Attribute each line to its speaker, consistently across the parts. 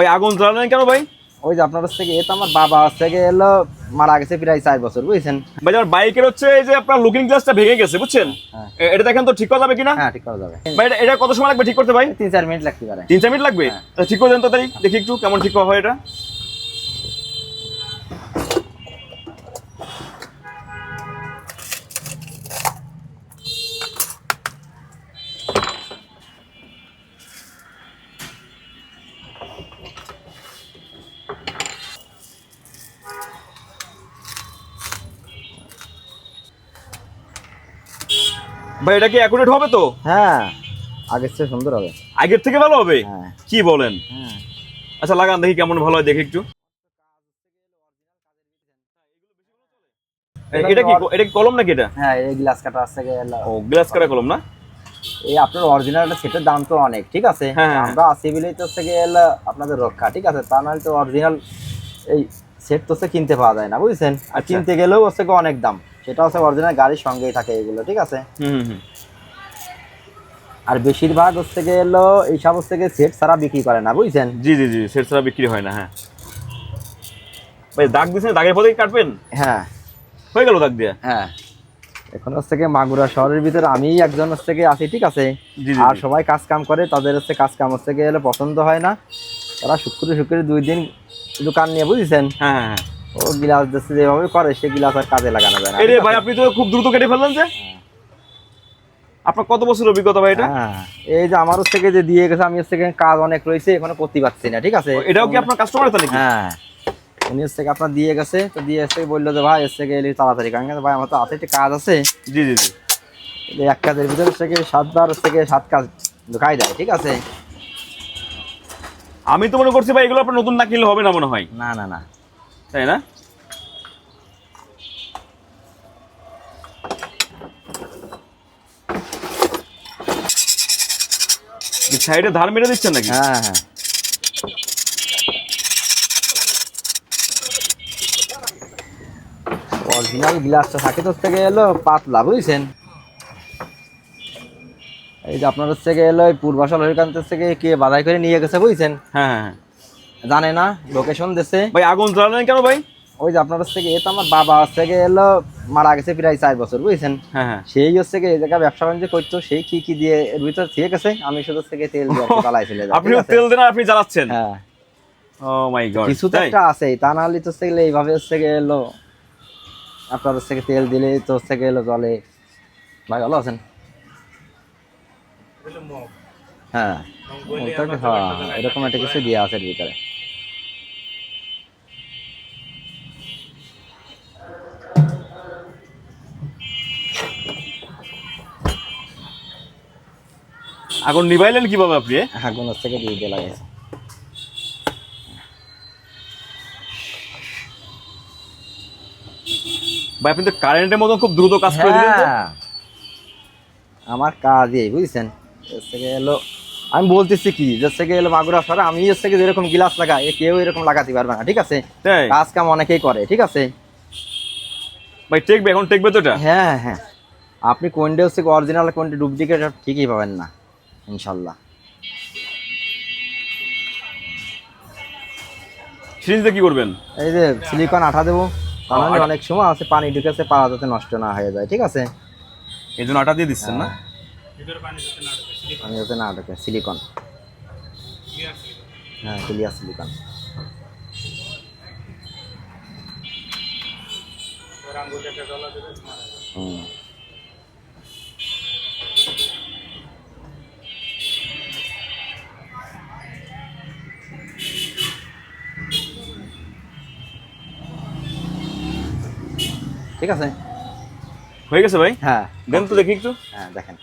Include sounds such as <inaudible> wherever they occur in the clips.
Speaker 1: ভাই আগুন জ্বালালেন কেন ভাই?
Speaker 2: ওই যে আপনার থেকে এ তো আমার বাবা থেকে এলো মারা গেছে প্রায় চার বছর বুঝছেন?
Speaker 1: ভাই আমার বাইকের হচ্ছে এই যে আপনার লুকিং গ্লাসটা ভেঙে গেছে বুঝছেন?
Speaker 2: হ্যাঁ।
Speaker 1: এটা দেখেন তো ঠিক করা যাবে কিনা?
Speaker 2: হ্যাঁ ঠিক করা যাবে।
Speaker 1: ভাই এটা- এটা কত সময় লাগবে ঠিক করতে ভাই?
Speaker 2: তিন চার মিনিট লাগতে পারে।
Speaker 1: তিন চার মিনিট লাগবে?
Speaker 2: হ্যাঁ।
Speaker 1: ঠিক করে দেন তো তাই দেখি একটু কেমন ঠিক হয় এটা। ভাই এটা কি অ্যাকুরেট হবে তো?
Speaker 2: হ্যাঁ আগের চেয়ে সুন্দর হবে।
Speaker 1: আগের থেকে ভালো হবে?
Speaker 2: হ্যাঁ।
Speaker 1: কি বলেন?
Speaker 2: হ্যাঁ।
Speaker 1: আচ্ছা লাগান দেখি কেমন ভালো হয় দেখি একটু। এটা কি এটা কি কলম নাকি এটা?
Speaker 2: হ্যাঁ এই গ্লাস কাটা আছে
Speaker 1: ও গ্লাস কাটা কলম না?
Speaker 2: এই আপনার অরিজিনাল সেটের দাম তো অনেক ঠিক আছে?
Speaker 1: হ্যাঁ, হ্যাঁ।
Speaker 2: আমরা আসি বলেই তো হচ্ছে গিয়ে আপনাদের রক্ষা ঠিক আছে? তা নাহলে তো অরিজিনাল এই সেট তো কিনতে পাওয়া যায় না বুঝছেন? আর
Speaker 1: আচ্ছা।
Speaker 2: কিনতে গেলেও হচ্ছে অনেক দাম। সেটা হচ্ছে অরিজিনাল গাড়ির সঙ্গেই থাকে এগুলো ঠিক আছে? আর বেশিরভাগ হচ্ছে গিয়ে এলো এইসব হচ্ছে গিয়ে সেট ছাড়া বিক্রি করে না বুঝছেন?
Speaker 1: জি জি জি সেট ছাড়া বিক্রি হয় না হ্যাঁ। ভাই দাগ দিয়েছেন দাগের পথে কাটবেন?
Speaker 2: হ্যাঁ।
Speaker 1: হয়ে গেল দাগ দিয়ে?
Speaker 2: হ্যাঁ। এখন হচ্ছে গিয়ে মাগুরা শহরের ভিতরে আমি একজন হচ্ছে গিয়ে আছি ঠিক আছে?
Speaker 1: জি জি
Speaker 2: আর সবাই কাজ কাম করে তাদের হচ্ছে কাজ কাম হচ্ছে গিয়ে এলে পছন্দ হয় না। তারা শুক্র শুক্রে দুই দিন দোকান নিয়ে বুঝছেন?
Speaker 1: হ্যাঁ হ্যাঁ হ্যাঁ।
Speaker 2: ও গিলাস দিচ্ছে যেভাবে করে সে গিলাস আর কাজে লাগানো যায় না।
Speaker 1: ভাই আপনি তো খুব দ্রুত কেটে ফেললেন যে। আপনার কত বছর অভিজ্ঞতা ভাই এটা?
Speaker 2: হ্যাঁ এই যে আমার গিয়ে যে দিয়ে গেছে আমি কাজ অনেক রয়েছে এখানে করতে পারছি না ঠিক আছে?
Speaker 1: এটাও কি আপনার কাস্টমার তো নাকি
Speaker 2: হ্যাঁ। উনি আপনার দিয়ে গেছে তো দিয়ে এসে বলল যে ভাই এসে গেলে তাড়াতাড়ি কারণ ভাই আমার তো হাতে একটা কাজ আছে।
Speaker 1: জি জি জি।
Speaker 2: এক কাজের ভিতরে গিয়ে সাতবার গিয়ে সাত কাজ ঢুকাই দেয় ঠিক আছে?
Speaker 1: আমি তো মনে করছি ভাই এগুলো আপনার নতুন না কিনলে হবে না মনে হয়।
Speaker 2: না না না।
Speaker 1: তাই না? সাইডে ধার মেরে দিচ্ছেন নাকি?
Speaker 2: হ্যাঁ হ্যাঁ। অরিজিনাল গ্লাসটা থাকে তো হচ্ছে গিয়ে এলো পাতলা বুঝছেন? এই যে আপনার গিয়ে এলো এই লহিকান্ত হচ্ছে গিয়ে কে বাধাই করে নিয়ে গেছে বুঝছেন?
Speaker 1: হ্যাঁ হ্যাঁ হ্যাঁ।
Speaker 2: জানে না লোকেশন দিছে।
Speaker 1: ভাই আগুন জ্বালালেন কেন ভাই?
Speaker 2: ওই যে আপনার গিয়ে এ তো আমার বাবা গিয়ে এলো মারা গেছে প্রায় চার বছর বুঝছেন?
Speaker 1: হ্যাঁ হ্যাঁ।
Speaker 2: সেই হচ্ছে এই জায়গায় ব্যবসা বাণিজ্য করতো সেই কি কি দিয়ে এর ভিতর থেকে গেছে আমি শুধু থেকে তেল দিয়ে চালাইছিল <laughs>
Speaker 1: আপনি তেল দেন আপনি জ্বালাচ্ছেন?
Speaker 2: হ্যাঁ।
Speaker 1: ও মাই গড
Speaker 2: কিছু তো একটা আছে তা না হলে তো হচ্ছে গেলে এইভাবে হচ্ছে এলো আপনার গিয়ে তেল দিলে তো হচ্ছে এলো জলে। ভাই ভালো আছেন? হ্যাঁ। হ্যাঁ এরকম একটা কিছু দিয়ে আছে এর ভিতরে।
Speaker 1: আগুন নিভাইলেন কীভাবে আপনি?
Speaker 2: আগুন হচ্ছে গিয়ে দিয়ে দিয়ে লাগাইছে।
Speaker 1: ভাই আপনি তো কারেন্টের মতন খুব দ্রুত কাজ করে দিলেন
Speaker 2: হ্যাঁ। আমার কাজ এই বুঝছেন? গিয়ে এলো আমি বলতেছি কি যে গিয়ে এলো মাগুরা সরে আমি হচ্ছে গিয়ে যেরকম গিলাস লাগাই এ কেউ এরকম লাগাতে পারবে না ঠিক আছে? কাজ কাম অনেকেই করে ঠিক আছে?
Speaker 1: ভাই টেকবে এখন টেকবে তো এটা?
Speaker 2: হ্যাঁ হ্যাঁ। আপনি কোনটা হচ্ছে অরিজিনাল কোনটা ডুপ্লিকেট ঠিকই পাবেন না। ইনশাল্লাহ।
Speaker 1: সিরিজে কি করবেন?
Speaker 2: এই যে সিলিকন আঠা দেবো। তাহলে
Speaker 1: আঠা-
Speaker 2: অনেক সময় আছে পানি ঢুকেছে পাওয়া যাতে নষ্ট না হয়ে যায় ঠিক আছে?
Speaker 1: এই জন্য আটা দিয়ে দিচ্ছেন না?
Speaker 2: পানি যাতে না ঢুকে সিলিকন হ্যাঁ ক্লিয়ার সিলিকন হুম। ঠিক আছে?
Speaker 1: হয়ে গেছে ভাই?
Speaker 2: হ্যাঁ
Speaker 1: দেন তো দেখি একটু।
Speaker 2: হ্যাঁ দেখেন।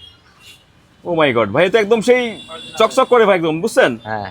Speaker 1: ও মাই গড ভাই তো একদম সেই চকচক করে ভাই একদম বুঝছেন?
Speaker 2: হ্যাঁ।